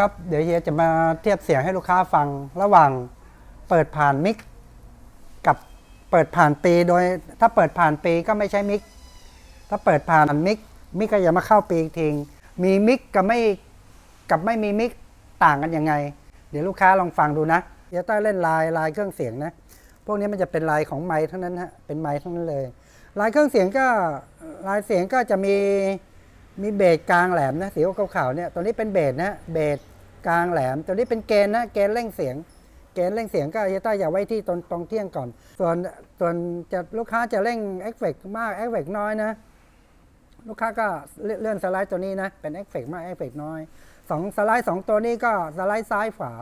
ครับ เดี๋ยวเฮียจะมาเทียบเสียงให้ลูกค้าฟังระหว่างเปิดผ่านมิกกับเปิดผ่านปีโดย ถ้าเปิดผ่านปีก็ไม่ใช่มิกถ้าเปิดผ่านมิกมิกก็อย่ามาเข้าปีอีกทีมีมิกกับไม่กับไม่มีมิกต่างกันยังไง เดี๋ยวลูกค้าลองฟังดูนะเฮียต้อยเล่นลายลายเครื่องเสียงนะ พวกนี้มันจะเป็นลายของไม้ทั้งนั้นฮะเป็นไม้ทั้งนั้นเลย ลายเครื่องเสียงก็ลายเสียงก็จะมีมีเบสกลางแหลมนะสีขาวๆเนี่ยตัวนี้เป็นเบสนะเบส กลางแหลม ตัวนี้เป็นเกณฑ์นะ เกณฑ์เร่งเสียง เกณฑ์เร่งเสียงก็เฮต้อยอย่าไว้ที่ตรงตรงเที่ยงก่อน ส่วนส่วนจะลูกค้าจะเร่งเอฟเฟกมากเอฟเฟกน้อยนะ ลูกค้าก็เลื่อนสไลด์ตัวนี้นะ เป็นเอฟเฟกมากเอฟเฟกน้อยสองสไลด์สองตัวนี้ก็สไลด์ซ้ายฝา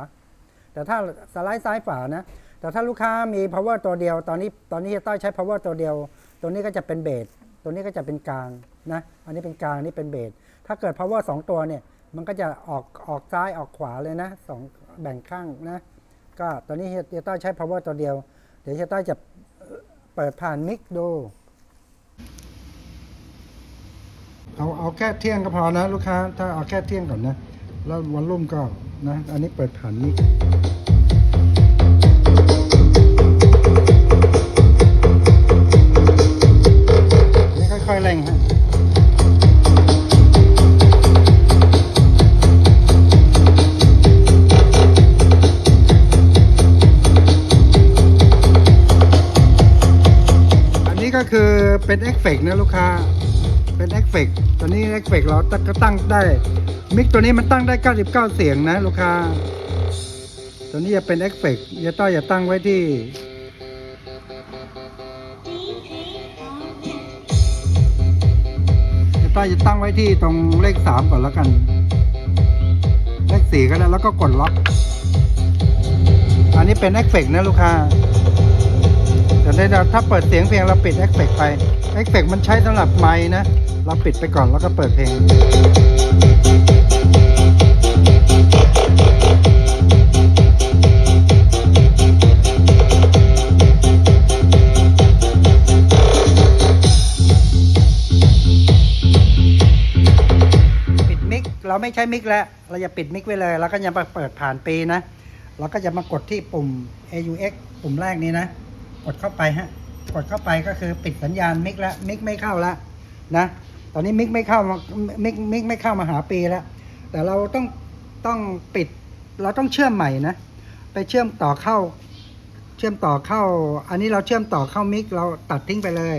แต่ถ้าสไลด์ซ้ายฝานะ แต่ถ้าลูกค้ามี power ตัวเดียว ตอนนี้ตอนนี้จะต้อยใช้ power ตัวเดียว ตัวนี้ก็จะเป็นเบส ตัวนี้ก็จะเป็นกลางนะ อันนี้เป็นกลางนนี่เป็นเบส ถ้าเกิด power สองตัวเนี่ย มันก็จะออกออกซ้ายออกขวาเลยนะสองแบ่งข้างนะ ก็ตอนนี้เฮียต้อยใช้ power ตัวเดียว เดี๋ยวเฮียต้อยจะเปิดผ่านมิกดู เอาเอาแค่เที่ยงก็พอนะ ลูกค้า ถ้าเอาแค่เที่ยงก่อนนะ แล้ววันรุ่มก็นะ อันนี้เปิดผ่านมิกนี่ค่อยๆเร่งฮะ ก็คือเป็นเอฟเฟกนะลูกค้า เป็นเอฟเฟกตัวนี้เอฟเฟกเราตั้งก็ตั้งได้มิกตัวนี้มันตั้งได้ 99 เสียงนะลูกค้า ตัวนี้จะเป็นเอฟเฟกอย่าต้อยอย่าตั้งไว้ที่ต้อยจะตั้งไว้ที่ตรงเลขสามก่อนแล้วกัน เลขสี่ก็ได้แล้วก็กดล็อก อันนี้เป็นเอฟเฟกนะลูกค้า แต่ได้ถ้าเปิดเสียงเพลงเราปิดเอฟเฟกไปเอฟเฟกมันใช้สำหรับไม้นะ เราปิดไปก่อนแล้วก็เปิดเพลงปิดมิกเราไม่ใช้มิกแล้ว เราจะปิดมิกไว้เลย แล้วก็จะมาเปิดผ่านปีนะ เราก็จะมากดที่ปุ่ม AUX ปุ่มแรกนี้นะ ดเข้าไปฮะ กดเข้าไปก็คือปิดสัญญาณมิกแล้วมิกไม่เข้าแล้วนะ ตอนนี้มิกไม่เข้ามามิกมิกไม่เข้ามาหาปีแล้ว แต่เราต้องต้องปิด เราต้องเชื่อมใหม่นะ ไปเชื่อมต่อเข้า เชื่อมต่อเข้า อันนี้เราเชื่อมต่อเข้ามิกเราตัดทิ้งไปเลย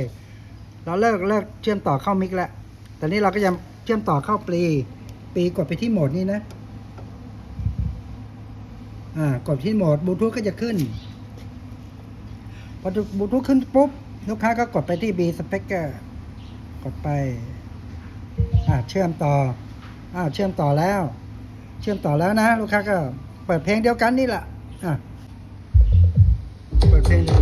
เราเลิกเลิกเชื่อมต่อเข้ามิกแล้วตอนนี้เราก็จะเชื่อมต่อเข้าปี ปีกดไปที่โหมดนี้นะ อ่ากดที่โหมดบลูทูธก็จะขึ้น พอบลูทูธขึ้นปุ๊บ ลูกค้าก็กดไปที่ B speaker กดไปอ่าเชื่อมต่ออ่าเชื่อมต่อแล้ว เชื่อมต่อแล้วนะ ลูกค้าก็เปิดเพลงเดียวกันนี่แหละอะเปิดเพลงเดียว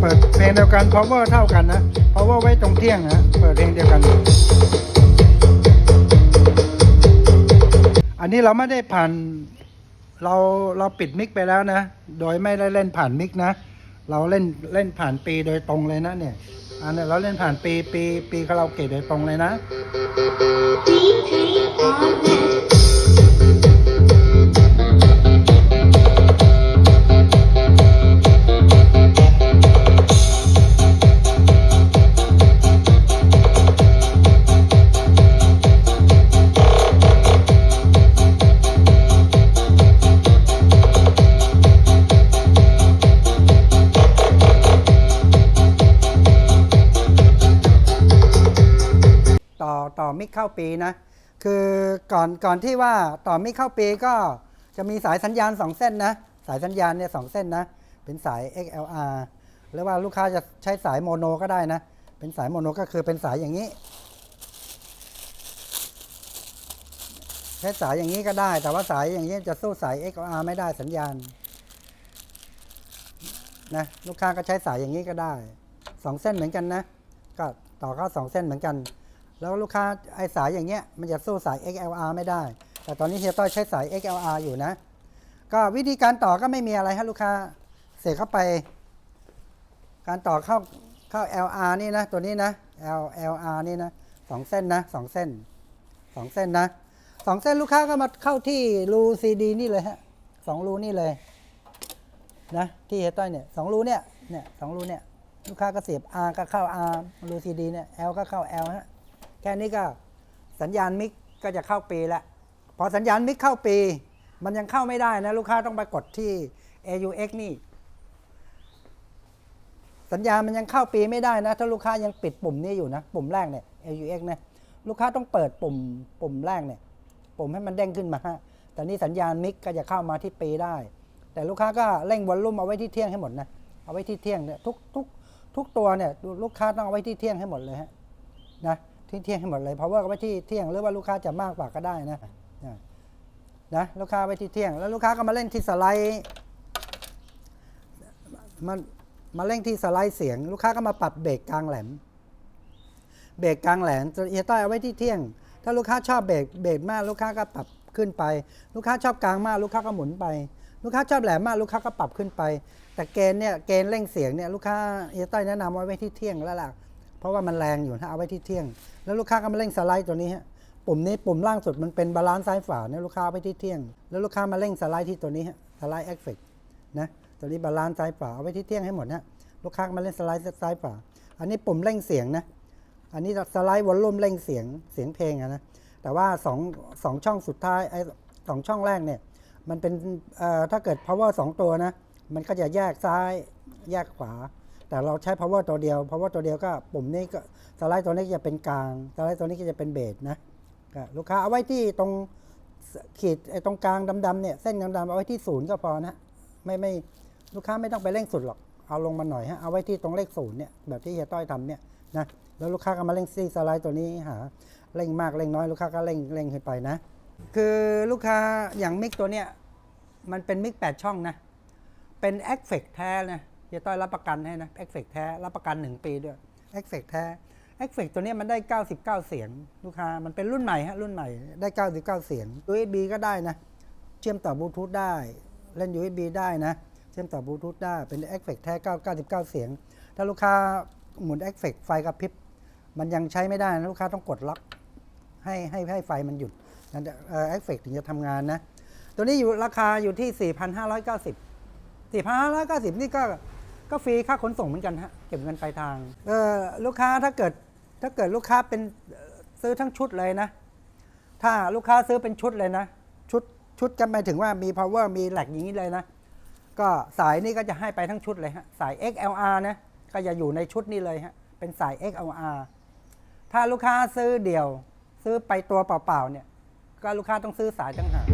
เปิดเพลงเดียวกัน power เท่ากันนะ power ไว้ตรงเที่ยงนะเปิดเพลงเดียวกัน อันนี้เราไม่ได้ผ่าน เราเราปิดมิกไปแล้วนะ โดยไม่ได้เล่นผ่านมิกนะ เราเล่นเล่นผ่านปีโดยตรงเลยนะเนี่ย อันนี้เราเล่นผ่านปีปีปีคาราโอเกะโดยตรงเลยนะ มิกเข้าปีนะ คือก่อนก่อนที่ว่าต่อมิกเข้าปีก็จะมีสายสัญญาณ 2 เส้นนะ สายสัญญาณเนี่ยสองเส้นนะ เป็นสาย XLR หรือว่าลูกค้าจะใช้สายโมโนก็ได้นะ เป็นสายโมโนก็คือเป็นสายอย่างนี้ ใช้สายอย่างนี้ก็ได้ แต่ว่าสายอย่างนี้จะสู้สาย XLR ไม่ได้สัญญาณนะลูกค้าก็ใช้สายอย่างนี้ก็ได้สองเส้นเหมือนกันนะ ก็ต่อเข้าสองเส้นเหมือนกัน แล้วลูกค้าไอสายอย่างเงี้ยมันจะสู้สาย XLR ไม่ได้ แต่ตอนนี้เฮียต้อยใช้สาย XLR อยู่นะ ก็วิธีการต่อก็ไม่มีอะไรฮะลูกค้าเสียเข้าไป การต่อเข้าเข้า LR นี่นะตัวนี้นะ L LR นี่นะสองเส้นนะสองเส้นสองเส้นนะสองเส้นลูกค้าก็มาเข้าที่รูซีดีนี่เลยฮะสองรูนี่เลยนะที่เฮดต้อยเนี่ยสองรูเนี่ยเนี่ยสองรูเนี่ยลูกค้าก็เสียบ R ก็เข้า R รูซีดีเนี่ย L ก็เข้า L ฮะ แค่นี้ก็สัญญาณมิกก็จะเข้าปีละพอสัญญาณมิกเข้าปี มันยังเข้าไม่ได้นะ ลูกค้าต้องไปกดที่ AUX นี่ สัญญาณมันยังเข้าปีไม่ได้นะ ถ้าลูกค้ายังปิดปุ่มนี้อยู่นะ ปุ่มแรกเนี่ย AUX นะลูกค้าต้องเปิดปุ่มปุ่มแรกเนี่ย ปุ่มให้มันเด้งขึ้นมาแต่นี่สัญญาณมิกก็จะเข้ามาที่ปีได้ แต่ลูกค้าก็เร่งวอลลุ่มเอาไว้ที่เที่ยงให้หมดนะเอาไว้ที่เที่ยงเนี่ยทุกทุกทุกตัวเนี่ยลูกค้าต้องเอาไว้ที่เที่ยงให้หมดเลยฮะนะ ที่เที่ยงให้หมดเลยเพราะว่าเอาไว้ที่เที่ยงหรือว่าลูกค้าจะมากกว่าก็ได้นะนะลูกค้าไว้ที่เที่ยง แล้วลูกค้าก็มาเล่นที่สไลด์มันมาเล่นที่สไลด์เสียง ลูกค้าก็มาปรับเบรกกลางแหลม เบรกกลางแหลมจะเอียต้อยเอาไว้ที่เที่ยง ถ้าลูกค้าชอบเบรกเบรกมาก ลูกค้าก็ปรับขึ้นไป ลูกค้าชอบกลางมาก ลูกค้าก็หมุนไป ลูกค้าชอบแหลมมาก ลูกค้าก็ปรับขึ้นไป แต่เกณฑ์เนี่ยเกณฑ์เร่งเสียงเนี่ยลูกค้าเอียต้อยแนะนำไว้ที่เที่ยงแล้วล่ะ เพราะว่ามันแรงอยู่นะเอาไว้ที่เที่ยง แล้วลูกค้าก็มาเร่งสไลด์ตัวนี้ฮะปุ่มนี้ปุ่มล่างสุดมันเป็นบาลานซ์ซ้ายฝาเนี่ยลูกค้าเอาไว้ที่เที่ยง แล้วลูกค้ามาเร่งสไลด์ที่ตัวนี้ฮะสไลด์เอฟเฟกนะตัวนี้บาลานซ์ซ้ายฝาเอาไว้ที่เที่ยงให้หมดนะลูกค้ามาเล่นสไลด์ซ้ายฝาอันนี้ปุ่มเร่งเสียงนะอันนี้สไลด์วอลลุ่มเร่งเสียงเสียงเพลงอะนะแต่ว่าสองสองช่องสุดท้ายไอ้สองช่องแรกเนี่ยมันเป็นเอ่อถ้าเกิด power สองตัวนะมันก็จะแยกซ้ายแยกขวา แต่เราใช้ power ตัวเดียว power ตัวเดียวก็ปุ่มนี้ก็สไลด์ตัวนี้จะเป็นกลางสไลด์ตัวนี้ก็จะเป็นเบสนะลูกค้าเอาไว้ที่ตรงขีดไอ้ตรงกลางดำๆเนี่ยเส้นดำๆเอาไว้ที่ศูนย์ก็พอนะไม่ไม่ลูกค้าไม่ต้องไปเร่งสุดหรอกเอาลงมาหน่อยฮะเอาไว้ที่ตรงเลขศูนย์เนี่ยแบบที่เฮียต้อยทำเนี่ยนะแล้วลูกค้าก็มาเร่งซีสไลด์ตัวนี้หาเร่งมากเร่งน้อยลูกค้าก็เร่งเร่งขึ้นไปนะ คือลูกค้าอย่างมิกตัวเนี้ยมันเป็นมิกแปดช่องนะเป็นเอฟเฟกแท้นะ ฮียต้อยรับประกันให้นะเอฟเฟกแท้รับประกัน 1 ปีด้วยเอฟเฟกแท้เอฟเฟกตัวนี้มันได้ 99 เสียง ลูกค้ามันเป็นรุ่นใหม่ฮะรุ่นใหม่ได้ 99 เสียง USB ก็ได้นะ เชื่อมต่อบลูทูธได้เล่น USB ได้นะเชื่อมต่อบลูทูธได้เป็นเอฟเฟกแท้ 9 99เสียง ถ้าลูกค้าหมุนเอฟเฟกไฟกระพริบมันยังใช้ไม่ได้นะลูกค้าต้องกดล็อกให้ให้ให้ไฟมันหยุดนั่นเอฟเฟกถึงจะทำงานนะ ตัวนี้อยู่ราคาอยู่ที่ 4,590 4,590 นี่ก็ ก็ฟรีค่าขนส่งเหมือนกันฮะเก็บเงินปลายทางเออลูกค้าถ้าเกิดถ้าเกิดลูกค้าเป็นซื้อทั้งชุดเลยนะ ถ้าลูกค้าซื้อเป็นชุดเลยนะ ชุดชุดกันหมายถึงว่ามี power มีแหลกอย่างนี้เลยนะ ก็สายนี่ก็จะให้ไปทั้งชุดเลยฮะสาย XLR นะก็จะอยู่ในชุดนี้เลยฮะเป็นสาย XLR ถ้าลูกค้าซื้อเดี่ยว ซื้อไปตัวเปล่าๆเนี่ย ก็ลูกค้าต้องซื้อสายต่างหาก